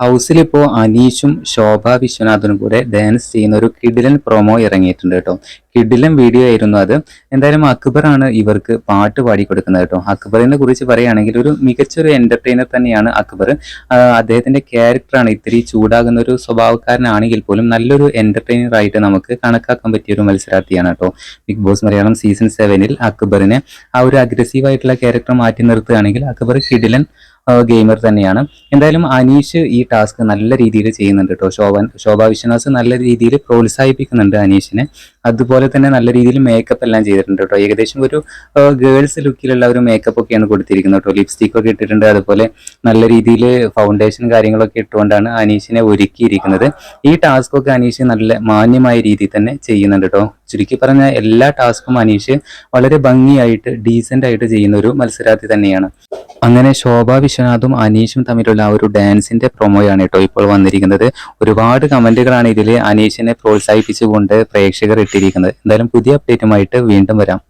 ഹൗസിൽ ഇപ്പോൾ അനീഷും ശോഭ വിശ്വനാഥനും കൂടെ ഡാൻസ് ചെയ്യുന്ന ഒരു കിഡിലൻ പ്രൊമോ ഇറങ്ങിയിട്ടുണ്ട് കേട്ടോ. കിഡിലൻ വീഡിയോ ആയിരുന്നു അത്. എന്തായാലും അക്ബറാണ് ഇവർക്ക് പാട്ട് പാടി കൊടുക്കുന്നത് കേട്ടോ. അക്ബറിനെ കുറിച്ച് പറയുകയാണെങ്കിൽ ഒരു മികച്ചൊരു എന്റർടൈനർ തന്നെയാണ് അക്ബർ. അദ്ദേഹത്തിന്റെ ക്യാരക്ടറാണ് ഇത്തിരി ചൂടാകുന്ന ഒരു സ്വഭാവക്കാരനാണെങ്കിൽ പോലും നല്ലൊരു എന്റർടൈനർ ആയിട്ട് നമുക്ക് കണക്കാക്കാൻ പറ്റിയ ഒരു മത്സരാർത്ഥിയാണ് കേട്ടോ. ബിഗ് ബോസ് മലയാളം സീസൺ സെവനിൽ അക്ബറിനെ ആ ഒരു അഗ്രസീവ് ആയിട്ടുള്ള ക്യാരക്ടർ മാറ്റി നിർത്തുകയാണെങ്കിൽ അക്ബർ കിഡിലൻ ഗെയിമർ തന്നെയാണ്. എന്തായാലും അനീഷ് ഈ ടാസ്ക് നല്ല രീതിയിൽ ചെയ്യുന്നുണ്ട് കേട്ടോ ശോഭൻ ശോഭ വിശ്വനാഥ് നല്ല രീതിയിൽ പ്രോത്സാഹിപ്പിക്കുന്നുണ്ട് അനീഷിനെ. അതുപോലെ തന്നെ നല്ല രീതിയിൽ മേക്കപ്പ് എല്ലാം ചെയ്തിട്ടുണ്ട് കേട്ടോ ഏകദേശം ഒരു ഗേൾസ് ലുക്കിലുള്ള ഒരു മേക്കപ്പ് ഒക്കെയാണ് കൊടുത്തിരിക്കുന്നത് കേട്ടോ ലിപ്സ്റ്റിക് ഒക്കെ ഇട്ടിട്ടുണ്ട്. അതുപോലെ നല്ല രീതിയിൽ ഫൗണ്ടേഷൻ കാര്യങ്ങളൊക്കെ ഇട്ടുകൊണ്ടാണ് അനീഷിനെ ഒരുക്കിയിരിക്കുന്നത്. ഈ ടാസ്ക് ഒക്കെ അനീഷ് നല്ല മാന്യമായ രീതിയിൽ തന്നെ ചെയ്യുന്നുണ്ട് കേട്ടോ ചുരുക്കി പറഞ്ഞ എല്ലാ ടാസ്കും അനീഷ് വളരെ ഭംഗിയായിട്ട് ഡീസന്റ് ആയിട്ട് ചെയ്യുന്ന ഒരു മത്സരാർത്ഥി തന്നെയാണ്. അങ്ങനെ ശോഭ വിശ്വനാഥും അനീഷും തമ്മിലുള്ള ആ ഒരു ഡാൻസിന്റെ പ്രൊമോയാണ് കേട്ടോ ഇപ്പോൾ വന്നിരിക്കുന്നത്. ഒരുപാട് കമന്റുകളാണ് ഇതിൽ അനീഷിനെ പ്രോത്സാഹിപ്പിച്ചുകൊണ്ട് പ്രേക്ഷകർ ഇട്ടിരിക്കുന്നത്. എന്തായാലും പുതിയ അപ്ഡേറ്റുമായിട്ട് വീണ്ടും വരാം.